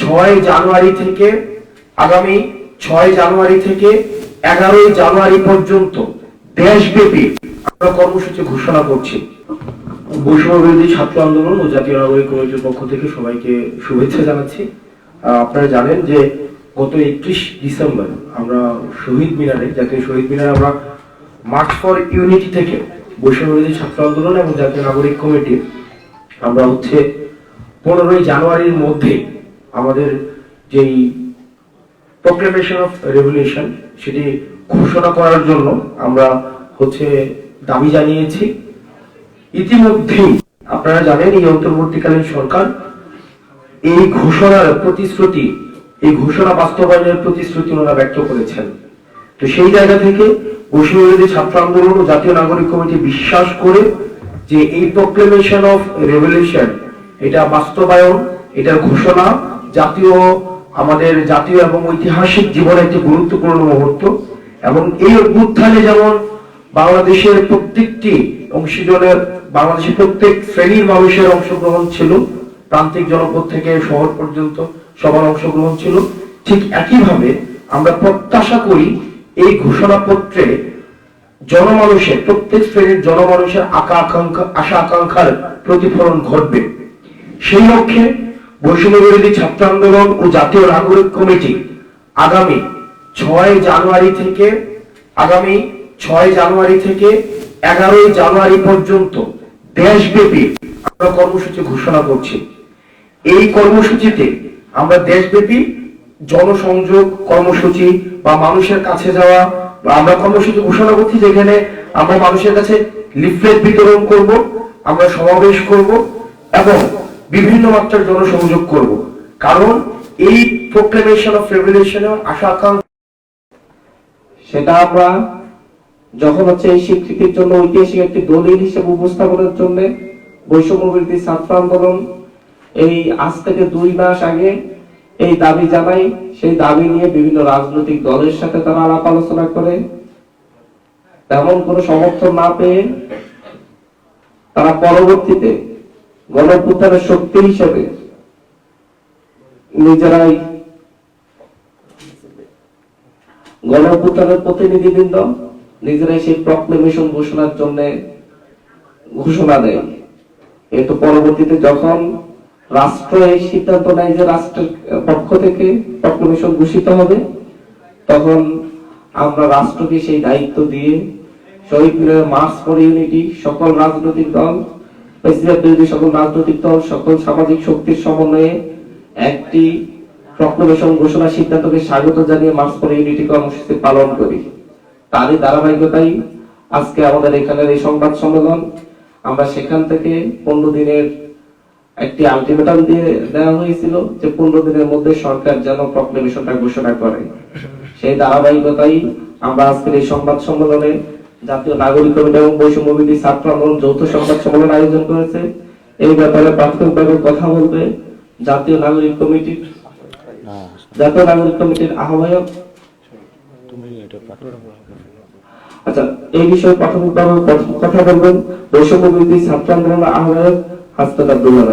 ছয় জানুয়ারি থেকে, আগামী ছয় জানুয়ারি থেকে এগারোই জানুয়ারি পর্যন্ত দেশব্যাপী আমরা কর্মসূচি ঘোষণা করছি। বৈষম্য বিরোধী ছাত্র আন্দোলন ও জাতীয় নাগরিক কমিটির পক্ষ থেকে সবাইকে শুভেচ্ছা জানাচ্ছি। আপনারা জানেন যে গত একত্রিশ ডিসেম্বর আমরা শহীদ মিনারে, জাতীয় শহীদ মিনারে আমরা মার্চ ফর ইউনিটি থেকে বৈষম্য বিরোধী ছাত্র আন্দোলন এবং জাতীয় নাগরিক কমিটি আমরা হচ্ছে পনেরোই জানুয়ারির মধ্যে আমাদের যেই প্রোক্লেমেশন অফ রেভলিউশন সেটি ঘোষণা করার জন্য আমরা হচ্ছে দাবি জানিয়েছি। ইতিমধ্যেই আপনারা জানেন এই অন্তর্বর্তীকালীন সরকার এই ঘোষণার প্রতিশ্রুতি, এই ঘোষণা বাস্তবায়নের প্রতিশ্রুতি ওনারা ব্যক্ত করেছেন। তো সেই জায়গা থেকে বৈষম্যবিরোধী ছাত্র আন্দোলন ও জাতীয় নাগরিক কমিটি বিশ্বাস করে যে এই প্রোক্লেমেশন অফ রেভলিউশন এটা বাস্তবায়ন, এটার ঘোষণা জাতীয়, আমাদের জাতীয় এবং ঐতিহাসিক জীবনে একটি গুরুত্বপূর্ণ মুহূর্ত এবং এই অভ্যুত্থানে যেমন বাংলাদেশের প্রত্যেকটি অংশীজনের, বাংলাদেশের প্রত্যেক শ্রেণির মানুষের অংশগ্রহণ ছিল, প্রান্তিক জনপদ থেকে শহর পর্যন্ত সবার অংশগ্রহণ ছিল, ঠিক একইভাবে আমরা প্রত্যাশা করি এই ঘোষণাপত্রে জনমানুষের, প্রত্যেক শ্রেণির জনমানুষের আকা আকাঙ্ক্ষা আশা আকাঙ্ক্ষার প্রতিফলন ঘটবে। সেই লক্ষ্যে বৈষম্য ছাত্র আন্দোলন ও জাতীয় নাগরিক কমিটি আগামী ছয় জানুয়ারি থেকে, আগামী ছয় জানুয়ারি থেকে এগারোই জানুয়ারি পর্যন্ত দেশব্যাপী আমরা কর্মসূচি ঘোষণা করছি। এই কর্মসূচিতে আমরা দেশব্যাপী জনসংযোগ কর্মসূচি বা মানুষের কাছে যাওয়া বা আমরা কর্মসূচি ঘোষণা করছি যেখানে আমরা মানুষের কাছে লিফলেট বিতরণ করব, আমরা সমাবেশ করব এবং বিভিন্ন মাত্রার জনসংযোগ করব। কারণ এই প্রোক্লেমেশন অফ রেভলিউশনের আশা সেটা আমরা যখন হচ্ছে এই স্বীকৃতির জন্য ঐতিহাসিক একটি দলিল হিসেবে উপস্থাপনের জন্য বৈষম্য বিরোধী ছাত্র আন্দোলন এই আজ থেকে দুই মাস আগে এই দাবি জানাই, সেই দাবি নিয়ে বিভিন্ন রাজনৈতিক দলের সাথে তারা আলাপ আলোচনা করে। তেমন কোনো সমর্থন না পেয়ে তারা পরবর্তীতে গণপুত্থানের শক্তি হিসেবে নিজেরাই গণঅভ্যুত্থানের প্রতিনিধিবৃন্দ নিজেরাই সেই প্রক্লেমেশন ঘোষণার জন্য ঘোষণা দেয়। কিন্তু পরবর্তীতে যখন রাষ্ট্র এই সিদ্ধান্ত নেয় যে রাষ্ট্রের পক্ষ থেকে প্রক্লেমেশন ঘোষিত হবে, তখন আমরা রাষ্ট্রকে সেই দায়িত্ব দিয়ে শহীদ মিনারে মার্চ ফর ইউনিটি সকল রাজনৈতিক দল প্রেসিডেন্ট বিরোধী সকল রাজনৈতিক দল, সকল সামাজিক শক্তির সমন্বয়ে একটি ঘোষণা সিদ্ধান্তকে স্বাগত জানিয়ে ফর ইউনিটি কর্মসূচি পালন করি। তারই ধারাবাহিকতাই আজকে আমাদের এই সংবাদ সম্মেলন। আমরা সেখান থেকে পনেরো দিনের একটি আলটিমেটাম দিয়ে দেওয়া হয়েছিল যে পনেরো দিনের মধ্যে সরকার যেন প্রক্লেমেশনটা ঘোষণা করে। সেই ধারাবাহিকতাই আমরা আজকের এই সংবাদ সম্মেলনে জাতীয় নাগরিক কমিটি এবং বৈষম্য বিধি ছাত্র আন্দোলন যৌথ সংবাদ সম্মেলন আয়োজন করেছে। এই ব্যাপারে প্রাথমিকভাবে কথা বলবে জাতীয় নাগরিক কমিটির জাতীয় নাগরিক কমিটির আহ্বায়ক। আচ্ছা এই বিষয়ে প্রাথমিকভাবে কথা বলবেন বৈষম্য বিরোধী ছাত্র আন্দোলনের আহ্বায়ক হাসনাত আব্দুল্লাহ